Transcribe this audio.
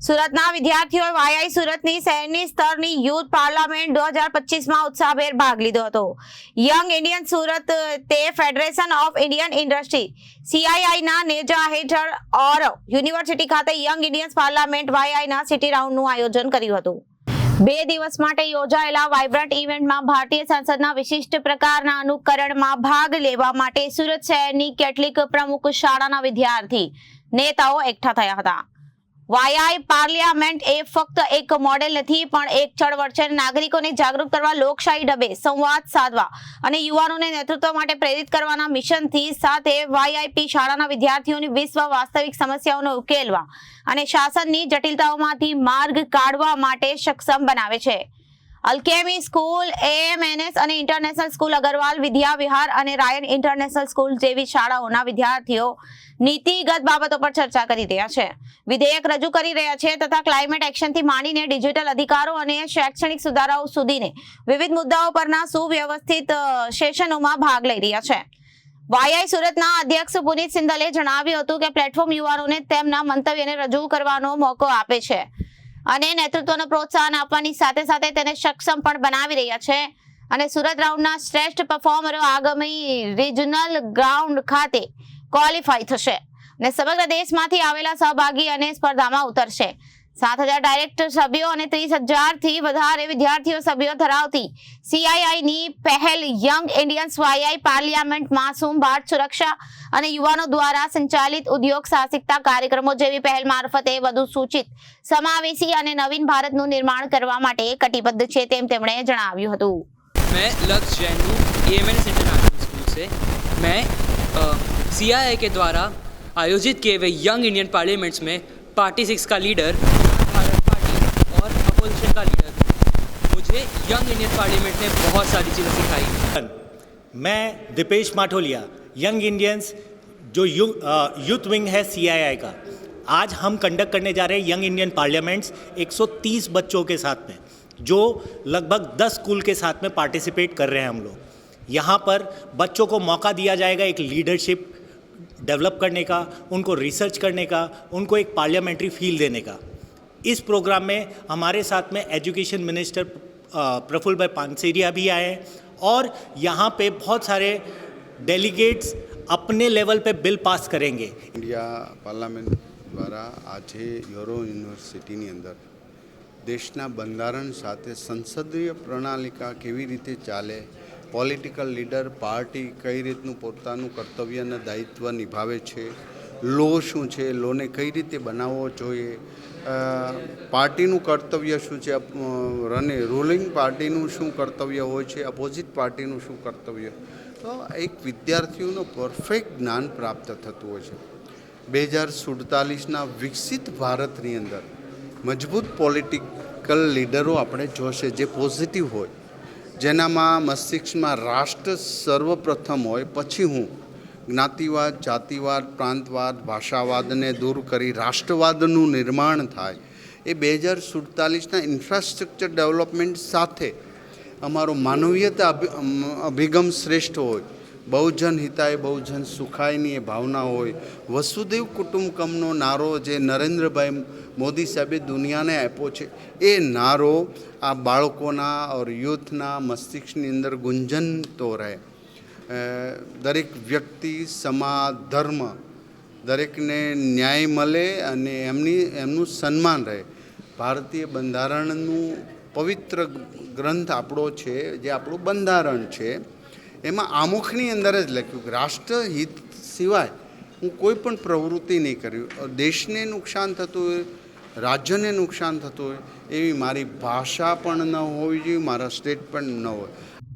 સુરતના વિદ્યાર્થીઓએ વાયાઈ સુરતની શહેરની સ્તરની યુથ પાર્લામેન્ટ દો હજાર પચીસમાં ઉત્સાહભેર ભાગ લીધો હતો. યંગ ઇન્ડિયન સુરત, તે ફેડરેશન ઓફ ઇન્ડિયન ઇન્ડસ્ટ્રી, સીઆઈઆઈના નેજા હેઠળ ઓર યુનિવર્સિટી ખાતે યંગ ઇન્ડિયન્સ પાર્લામેન્ટ વાયઆઈના સિટી રાઉન્ડનું આયોજન કર્યું હતું. બે દિવસ માટે યોજાયેલા વાઇબ્રન્ટ ઇવેન્ટમાં ભારતીય સંસદના વિશિષ્ટ પ્રકારના અનુકરણમાં ભાગ લેવા માટે સુરત શહેરની કેટલીક પ્રમુખ શાળાના વિદ્યાર્થી નેતાઓ એકઠા થયા હતા. વાયાઈ પાર્લિયામેન્ટ એ ફક્ત એક મોડેલ નથી, પણ એક ચળવળ છે. નાગરિકોને જાગૃત કરવા, લોકશાહી ડબે સંવાદ સાધવા અને યુવાનોને નેતૃત્વ માટે પ્રેરિત કરવાના મિશનથી સાથે વાયઆઈપી શાળાના વિદ્યાર્થીઓની વિશ્વ વાસ્તવિક સમસ્યાઓને ઉકેલવા અને શાસનની જટિલતાઓમાંથી માર્ગ કાઢવા માટે સક્ષમ બનાવે છે. અલ્કેમી સ્કૂલ, એએમએનએસ અને ઇન્ટરનેશનલ સ્કૂલ અગરવાલ, વિદ્યા વિહાર અને રાયન ઇન્ટરનેશનલ સ્કૂલ જેવી શાળાઓના વિદ્યાર્થીઓ નીતિગત બાબતો પર ચર્ચા કરી રહ્યા છે. વિધેયક રજૂ કરી રહ્યા છે તથા ક્લાઇમેટ એક્શનથી માંડીને ડિજિટલ અધિકારો અને શૈક્ષણિક સુધારાઓ સુધીને વિવિધ મુદ્દાઓ પરના સુવ્યવસ્થિત સેશનોમાં ભાગ લઈ રહ્યા છે. વાયઆઈ સુરતના અધ્યક્ષ પુનિત સિંધલે જણાવ્યું હતું કે પ્લેટફોર્મ યુવાનોને તેમના મંતવ્યને રજૂ કરવાનો મોકો આપે છે. અને નેતૃત્વને પ્રોત્સાહન આપવાની સાથે સાથે તેને સક્ષમ પણ બનાવી રહ્યા છે. અને સુરત રાઉન્ડના શ્રેષ્ઠ પરફોર્મરો આગામી રિજનલ ગ્રાઉન્ડ ખાતે ક્વોલિફાય થશે. અને સમગ્ર દેશમાંથી આવેલા સહભાગી અને સ્પર્ધામાં ઉતરશે. સાત હજાર ડાયરેક્ટ સભ્યો અને ત્રીસ હજારથી વધારે વિદ્યાર્થીઓ સભ્યો ધરાવતી સીઆઈઆઈની પહેલ યંગ ઇન્ડિયન્સ વાયઆઈ પાર્લિયામેન્ટ માસૂમ ભારત સુરક્ષા અને યુવાનો દ્વારા સંચાલિત ઉદ્યોગ સાહસિકતા કાર્યક્રમો જેવી પહેલ મારફતે વધુ સૂચિત સમાવેશી અને નવીન ભારતનું નિર્માણ કરવા માટે કટિબદ્ધ છે તેમ તેમણે જણાવ્યું હતું मैं लक्ष्य जैन हूँ A M N international school से मैं सी आई आई के द्वारा आयोजित किए हुए यंग इंडियन पार्लियामेंट्स में पार्टी सिक्स का लीडर अपोजिशन का लीडर मुझे यंग इंडियन पार्लियामेंट ने बहुत सारी चीज़ें सिखाई। मैं दीपेश माठोलिया यंग इंडियंस जो यू यूथ विंग है सीआईआई का। आज हम कंडक्ट करने जा रहे हैं यंग इंडियन पार्लियामेंट्स 130 बच्चों के साथ में, जो लगभग 10 स्कूल के साथ में पार्टिसिपेट कर रहे हैं हम लोग। यहाँ पर बच्चों को मौका दिया जाएगा एक लीडरशिप डेवलप करने का, उनको रिसर्च करने का, उनको एक पार्लियामेंट्री फील देने का। इस प्रोग्राम में हमारे साथ में एजुकेशन मिनिस्टर अ, प्रफुल्ल भाई पानसेरिया भी आए हैं और यहाँ पे बहुत सारे डेलीगेट्स अपने लेवल पे बिल पास करेंगे ઇન્ડિયા પાર્લામેન્ટ દ્વારા આજે યોરો યુનિવર્સિટીની અંદર દેશના બંધારણ સાથે સંસદીય પ્રણાલિકા કેવી રીતે ચાલે પોલિટિકલ લીડર પાર્ટી કઈ રીતનું પોતાનું કર્તવ્ય અને દાયિત્વ નિભાવે છે લો શું છે લોને કઈ રીતે બનાવવો જોઈએ અ, પાર્ટીનું કર્તવ્ય શું છે? રને રૂલિંગ પાર્ટીનું શું કર્તવ્ય હોય છે? અપોઝિટ પાર્ટીનું શું કર્તવ્ય? તો એક વિદ્યાર્થીઓનું પરફેક્ટ જ્ઞાન પ્રાપ્ત થતું હોય છે. બે હજાર સુડતાલીસના વિકસિત ભારતની અંદર મજબૂત પોલિટિકલ લીડરો આપણે જોશે જે પોઝિટિવ હોય. જેનામાં મસ્તિષ્કમાં રાષ્ટ્ર સર્વપ્રથમ હોય, પછી હું. જ્ઞાતિવાદ, જાતિવાદ, પ્રાંતવાદ, ભાષાવાદને દૂર કરી રાષ્ટ્રવાદનું નિર્માણ થાય. એ બે હજાર સુડતાલીસના ઇન્ફ્રાસ્ટ્રક્ચર ડેવલપમેન્ટ સાથે અમારો માનવીયતા અભિગમ શ્રેષ્ઠ હોય. બહુજન હિતાય, બહુજન સુખાયની એ ભાવના હોય. વસુદેવ કુટુંબકમનો નારો જે નરેન્દ્રભાઈ મોદી સાહેબે દુનિયાને આપ્યો છે, એ નારો આ બાળકોના ઓર યુથના મસ્તિષ્કની અંદર ગુંજન તો રહે. દરેક વ્યક્તિ સમાજ, ધર્મ દરેકને ન્યાય મળે અને એમની, એમનું સન્માન રહે. ભારતીય બંધારણનું પવિત્ર ગ્રંથ આપણો છે, જે આપણું બંધારણ છે, એમાં આમુખની અંદર જ લખ્યું કે રાષ્ટ્રહિત સિવાય હું કોઈ પણ પ્રવૃત્તિ નહીં કર્યું દેશને નુકસાન થતું હોય, રાજ્યને નુકસાન થતું હોય, એવી મારી ભાષા પણ ન હોવી જોઈએ, મારા સ્ટેટ પણ ન હોય.